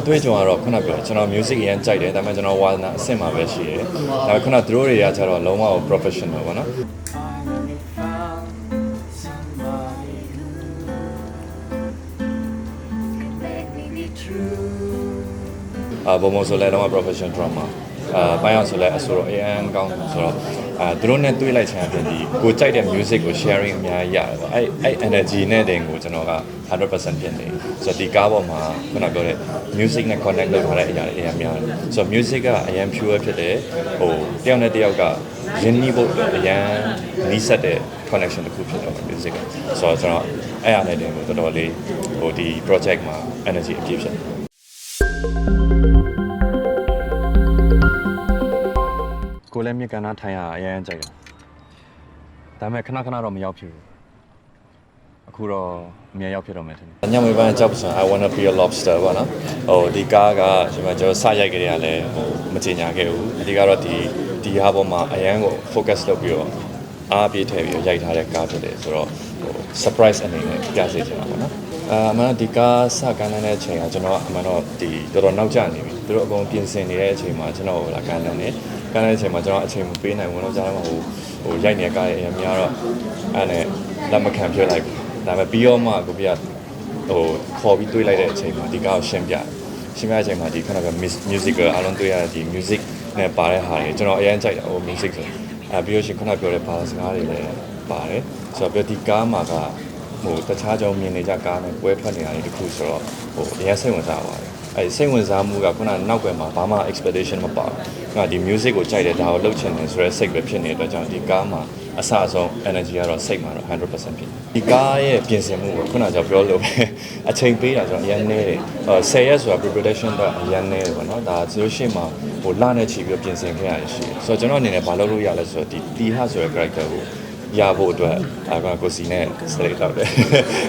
အတွေ့အကြုံကတော့ခုနပြောကျွန်တော် music အရင်ကြိုက်တယ်ဒါပေမဲ့ကျွန်တော်ဝါသနာအဆင့်မှာပဲရှိတယ်ဒါပေမဲ့ခုနသူတို့တွေကကျတော့လုံးဝ professional ပေါ့နော် finally found somebody who can make me be true. အာဘုံဘုံဆိုလဲလုံးဝ professional drama အာပိုင်းအောင်ဆိုလဲအဆိုတော့ AM ကောင်းတယ်ဆိုတော့ အာသူတို့နဲ့တွေ့လိုက်ချင်တဲ့ဒီကိုကြိုက်တဲ့ music ကို sharing အများကြီးရတယ်ပေါ့အဲ့အဲ့ energy နဲ့တင်ကိုကျွန်တော်က100%ဖြစ်နေဆိုတော့ဒီကားပေါ်မှာခုနပြောတဲ့ music နဲ့ connect လုပ်ထားတဲ့အရာတွေအများများတယ်ဆိုတော့ music ကအရင် pure ဖြစ်တယ်ဟိုတယောက်နဲ့တယောက်ကရင်းနှီးဖို့အရင်နီးစပ်တဲ့ connection တစ်ခုဖြစ်တော့ music ကဆိုတော့ကျွန်တော်အဲ့အရာနဲ့တင်ကိုတော်တော်လေးဟိုဒီ project မှာ energy အပြည့်ဖြစ်တယ် ကိုလည်းမြေကန္နာထိုင်ရအရင်ကြိုက်တယ်ဒါပေမဲ့ခဏခဏတော့မရောက်ဖြစ်ဘူးအခုတော့အများရောက်ဖြစ်တော့မယ်ထင်တယ်ညမွေးပိုင်းကြောက်ဆို I wanna be a lobster ပေါ့နော်ဟိုဒီကားကကျွန်တော်ကျွန်တော်စရိုက်ကြရလဲဟိုမချင်ညာခဲ့ဘူးအဓိကတော့ဒီဒီဟာပေါ်မှာအရန်ကို focus လုပ်ပြီးတော့အားပြေးထည့်ပြီးတော့ရိုက်ထားတဲ့ကားဖြစ်တယ်ဆိုတော့ဟို surprise အနေနဲ့ပြစေချင်တာပေါ့နော်အာအမှန်တော့ဒီကားစကမ်းတဲ့အချိန်ကကျွန်တော်အမှန်တော့ဒီတော်တော်နောက်ကျနေပြီသူတို့အကုန်ပြင်ဆင်နေတဲ့အချိန်မှာကျွန်တော်ဟိုလာကမ်းတယ် ကန်းတဲ့အချိန်မှာကျွန်တော်အချိန်မပေးနိုင်ဘူးတော့ကြားတော့ဟိုဟိုရိုက်နေတဲ့ကားရဲ့အရင်များတော့အဲ့နဲ့လက်မခံပြလိုက်ဘူးဒါပေမဲ့ပြီးတော့မှကိုပြဟိုခေါ်ပြီးတွေးလိုက်တဲ့အချိန်မှာဒီကားကိုရှင်းပြရှင်းပြတဲ့အချိန်မှာဒီခဏက music အားလုံးတွေးရတဲ့ဒီ music နဲ့ပါတဲ့ဟာတွေကျွန်တော်အရင်ကြိုက်တာဟို music ဆိုအဲပြီးလို့ရှိရင်ခုနပြောတဲ့ဘာသာစကားတွေလည်းပါတယ်ဆိုတော့ဒီကားမှာကဟိုတခြားကြောင့်မြင်နေကြကားနဲ့ပွဲထွက်နေတာတွေတခုဆိုတော့ဟိုအရင်စိတ်ဝင်စားပါတယ် အဲစိတ်ဝင်စားမှုကခုနနောက်ွယ်မှာဘာမှ expectation မပါဘူးခုနဒီ music ကိုကြိုက်တယ်ဒါကိုလှုပ်ချင်တယ်ဆိုရဲစိတ်ပဲဖြစ်နေတဲ့အတွက်ကြောင့်ဒီကားမှာအဆအဆုံး energy ကတော့စိတ်မှာတော့100%ဖြစ်တယ်ဒီကားရဲ့ပြင်ဆင်မှုကိုခုနကပြောလို့ပဲအချိန်ပေးတာဆိုတော့အရင်နေတယ်10ရက်ဆိုတာ preparation တော့အရင်နေတယ်ပေါ့နော်ဒါဆိုလို့ရှိရင်မှာဟိုလနဲ့ချီပြီးပြင်ဆင်ခဲ့ရရှိတယ်ဆိုတော့ကျွန်တော်အနေနဲ့ဘာလုပ်လို့ရလဲဆိုတော့ဒီတီဟာဆိုတဲ့ character ကိုရဖို့အတွက်အခုကိုစီနဲ့ slate တောက်တယ်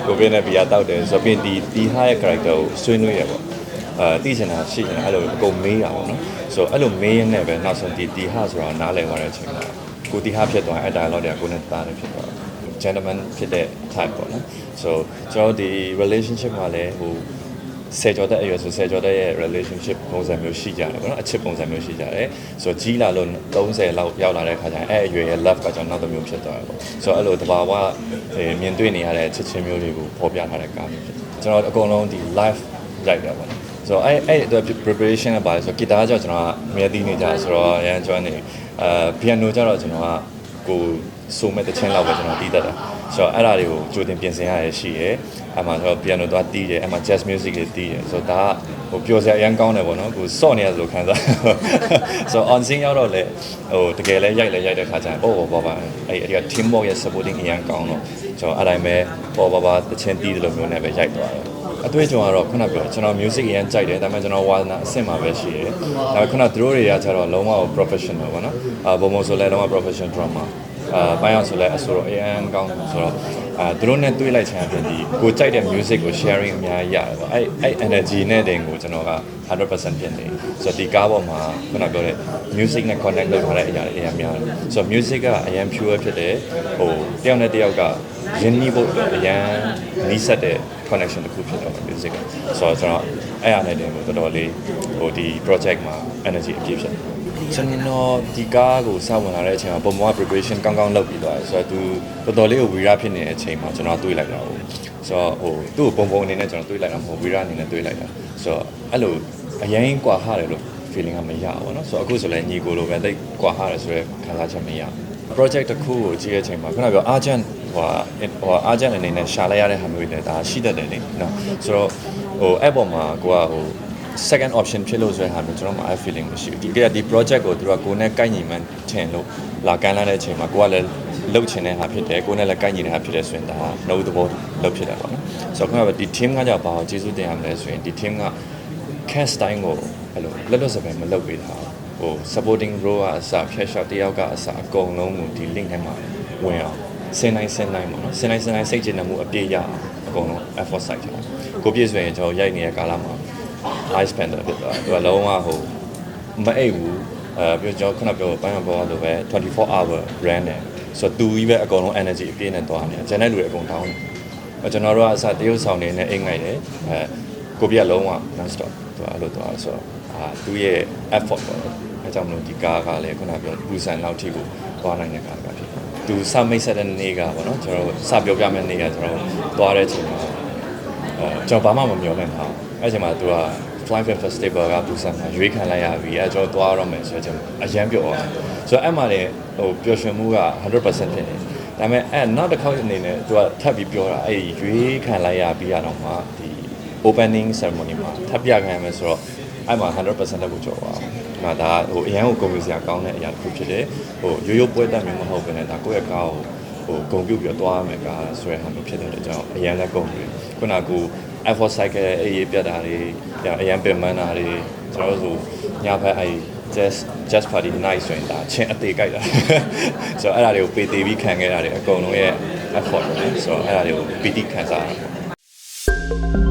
ကိုပြင်းနဲ့ဘီယာတောက်တယ်ဆိုတော့ပြင်ဒီတီဟာရဲ့ character ကိုဆွေးနွေးရပေါ့ အာသိချင်တာရှိချင်တာအဲ့လိုအကုန်မေးတာပေါ့နော်ဆိုတော့အဲ့လိုမေးရင်းနဲ့ပဲနောက်ဆုံးဒီတီဟာဆိုတာနားလည်သွားတဲ့အချိန်မှာကိုတီဟာဖြစ်သွားအဲ့ dialogue တွေကကိုနဲ့တားနေဖြစ်သွားတယ် gentleman ဖြစ်တဲ့ type ပေါ့နော် so ကျွန်တော်ဒီ relationship မှာလည်းဟိုဆယ်ကျော်တဲ့အရွယ်ဆိုဆယ်ကျော်တဲ့ရဲ့ relationship ပုံစံမျိုးရှိကြတယ်ပေါ့နော်အချစ်ပုံစံမျိုးရှိကြတယ်ဆိုတော့ကြီးလာလို့30လောက်ရောက်လာတဲ့ခါကျရင်အဲ့အရွယ်ရဲ့ love ကကျွန်တော်နောက်တစ်မျိုးဖြစ်သွားတယ်ပေါ့ဆိုတော့အဲ့လိုတဘာဝမြင်တွေ့နေရတဲ့ချစ်ချင်းမျိုးတွေကိုပေါ်ပြထားတဲ့ကားမျိုးဖြစ်တယ်ကျွန်တော်အကုန်လုံးဒီ live ရိုက်တာပေါ့နော် ဆိုတော့အဲ့အဲ့အတွက် preparation ကပါလဲဆိုတော့ guitar ကြောင့်ကျွန်တော်ကအမြဲတမ်းနေကြဆိုတော့ရန်ကျွမ်းနေအဲ piano ကျတော့ကျွန်တော်ကကိုဆိုမဲ့တစ်ချင်းလောက်ပဲကျွန်တော်တီးတတ်တာဆိုတော့အဲ့ဒါတွေကိုကြိုတင်ပြင်ဆင်ရရရှိရဲအဲ့မှာကျွန်တော် piano သွားတီးတယ်အဲ့မှာ jazz music တွေတီးတယ်ဆိုတော့ဒါကဟိုပျော်စရာအရန်ကောင်းတယ်ပေါ့နော်ကိုစော့နေရဆိုခံစားဆိုတော့ on scene ရောက်တော့လေဟိုတကယ်လဲရိုက်လဲရိုက်တဲ့ခါကျရင်ပေါ့ပေါ့ပါပါအဲ့အဲ့ဒီက team work ရဲ့ supporting အရန်ကောင်းတော့ကျွန်တော်အဲ့တိုင်းပဲပေါ့ပါပါတစ်ချင်းတီးတယ်လို့မျိုးနဲ့ပဲရိုက်သွားတယ် အတွေ့အကြုံကတော့ခုနပြောကျွန်တော် music အရင်ကြိုက်တယ်ဒါပေမဲ့ကျွန်တော်ဝါသနာအဆင့်မှာပဲရှိတယ်ဒါပေမဲ့ခုနသူတို့တွေကကျတော့လုံးဝ professional ပေါ့နော်အာဘုံဘုံဆိုလဲလုံးဝ professional drama အာပိုင်းအောင်ဆိုလဲအဆိုတော့ AM ကောင်းတယ်ဆိုတော့အာသူတို့နဲ့တွေ့လိုက်ချင်တဲ့ဒီကိုကြိုက်တဲ့ music ကို sharing အများကြီးရတယ်ပေါ့အဲ့အဲ့ energy နဲ့တင်ကိုကျွန်တော်က100%ဖြစ်နေဆိုတော့ဒီကားပေါ်မှာခုနပြောတဲ့ music နဲ့ connect လုပ်ထားတဲ့အရာတွေအများများတယ်ဆိုတော့ music ကအရင် pure ဖြစ်တယ်ဟိုတယောက်နဲ့တယောက်ကရင်းနှီးဖို့အရင်နီးစပ်တဲ့ connection တစ်ခုဖြစ်တော့ music ကဆိုတော့ကျွန်တော်အဲ့အရာနဲ့တင်ကိုတော်တော်လေးဟိုဒီ project မှာ energy အပြည့်ဖြစ်တယ်ကျွန်တော်ဒီကားကိုစဝင်လာတဲ့အချိန်မှာပုံမှန် preparation ကောင်းကောင်းလုပ်ပြီးသွားတယ်ဆိုတော့သူတော်တော်လေးကိုဝီရဖြစ်နေတဲ့အချိန်မှာကျွန်တော်တွေးလိုက်တာဟုတ်ဆိုတော့ဟိုသူ့ကိုပုံပုံအနေနဲ့ကျွန်တော်တွေးလိုက်တာမဟုတ်ဝီရအနေနဲ့တွေးလိုက်တာဆိုတော့အဲ့လိုအရင်ကွာဟာတယ်လို့ feeling ကမရဘူးเนาะဆိုတော့အခုဆိုလည်းညီကိုလိုပဲတိတ်ကွာဟာတယ်ဆိုတော့ခံစားချက်မရဘူး project တစ်ခုကိုကြည့်တဲ့အချိန်မှာခုနကပြော agent ဟိုဟို agent အနေနဲ့ရှာလိုက်ရတဲ့ဟာမျိုးတွေလည်းဒါရှိတတ်တယ်လေနော်ဆိုတော့ဟိုအဲ့ပေါ်မှာကိုကဟို second option ဖြစ်လို့ဆိုတဲ့ဟာမျိုးကျွန်တော်မှ I feeling မရှိဘူးဒီကဒီ project ကိုသူကကိုယ်နဲ့ကိုက်ညီမှန်းထင်လို့လာကမ်းလာတဲ့အချိန်မှာကိုကလည်းလှုပ်ချင်တဲ့ဟာဖြစ်တယ်ကိုယ်နဲ့လည်းကိုက်ညီတဲ့ဟာဖြစ်တယ်ဆိုရင်ဒါနှုတ်သဘောလှုပ်ဖြစ်တယ်ပေါ့နော်ဆိုတော့ခုနကဒီ team ကကြောင့်ဘာကိုကျေးဇူးတင်ရမလဲဆိုရင်ဒီ team က cast တိုင်းကိုအဲ့လိုလက်လွတ်စပယ်မလုပ်ပေးတာ ဟို supporting role ကအစဖျက်ရှောက်တယောက်ကအစအကုန်လုံးကိုဒီ link ထဲမှာဝင်အောင်စင်တိုင်းစင်တိုင်းပေါ့နော်စင်တိုင်းစင်တိုင်းစိတ်ကျဉ်မှုအပြည့်ရအောင်အကုန်လုံး effort site ထားကိုပြည့်ဆိုရင်ကျွန်တော်ရိုက်နေတဲ့ကာလမှာ high spender ဖြစ်သွားတယ်သူကလုံးဝဟိုမအိပ်ဘူးအဲပြီးတော့ကျွန်တော်ခုနပြောပိုင်းမှာပြောလို့ပဲ24 hour run တယ်ဆိုတော့သူကြီးပဲအကုန်လုံး energy အပြည့်နဲ့သွားနေတယ်ကျန်တဲ့လူတွေအကုန် down တယ်ကျွန်တော်တို့ကအစတရုပ်ဆောင်နေနဲ့အိမ်ငိုက်တယ်အဲကိုပြကလုံးဝ non stop သူဆိုတာအဲ့လိုသွားတယ်ဆိုတော့အာသူ့ရဲ့ effort ပေါ့နော် အဲကြောင့်မလို့ဒီကားကလည်းခုနပြောပူဆန်လောက်ထိကိုသွားနိုင်တဲ့ကားတစ်ကားဖြစ်တယ်သူစမိတ်ဆက်တဲ့နေ့ကပေါ့နော်ကျွန်တော်တို့စပြောပြမယ့်နေ့ကကျွန်တော်တို့သွားတဲ့အချိန်မှာအဲကျွန်တော်ဘာမှမမျှော်လင့်ထားဘူးအဲ့ချိန်မှာသူက Fly Film Festival ကပူဆန်မှာရွေးခံလိုက်ရပြီအဲကျွန်တော်သွားရတော့မယ်ဆိုတော့ကျွန်တော်အရန်ပြောသွားဆိုတော့အဲ့မှာလည်းဟိုပျော်ရွှင်မှုက100%ဖြစ်နေဒါပေမဲ့အဲ့နောက်တစ်ခေါက်အနေနဲ့သူကထပ်ပြီးပြောတာအဲ့ရွေးခံလိုက်ရပြီးရတော့မှဒီ opening ceremony မှာထပ်ပြခံရမယ်ဆိုတော့ အဲ့မှာ100%တက်ဖို့ကြော်ပါဘူး။ဒါဒါဟိုအရန်ကိုဂုဏ်ယူစရာကောင်းတဲ့အရာတစ်ခုဖြစ်တယ်။ဟိုရိုးရိုးပွဲတက်မျိုးမဟုတ်ဘဲနဲ့ဒါကိုယ့်ရဲ့ကားကိုဟိုဂုဏ်ပြုပြီးတော့တွားရမယ်ကားဆိုတဲ့ဟာမျိုးဖြစ်တဲ့အတွက်ကြောင့်အရန်လက်ဂုဏ်ယူ။ခုနကကို F4 cycle အေးရေးပြတ်တာတွေအရန်ပင်ပန်းတာတွေကျွန်တော်တို့ဆိုညဘက်အဲ့ just just party night ဆိုရင်ဒါချင်းအသေးကြိုက်တာဆိုတော့အဲ့ဒါတွေကိုပေသေးပြီးခံခဲ့ရတယ်အကုန်လုံးရဲ့ effort ပဲဆိုတော့အဲ့ဒါတွေကိုပီတိခံစားရတာပေါ့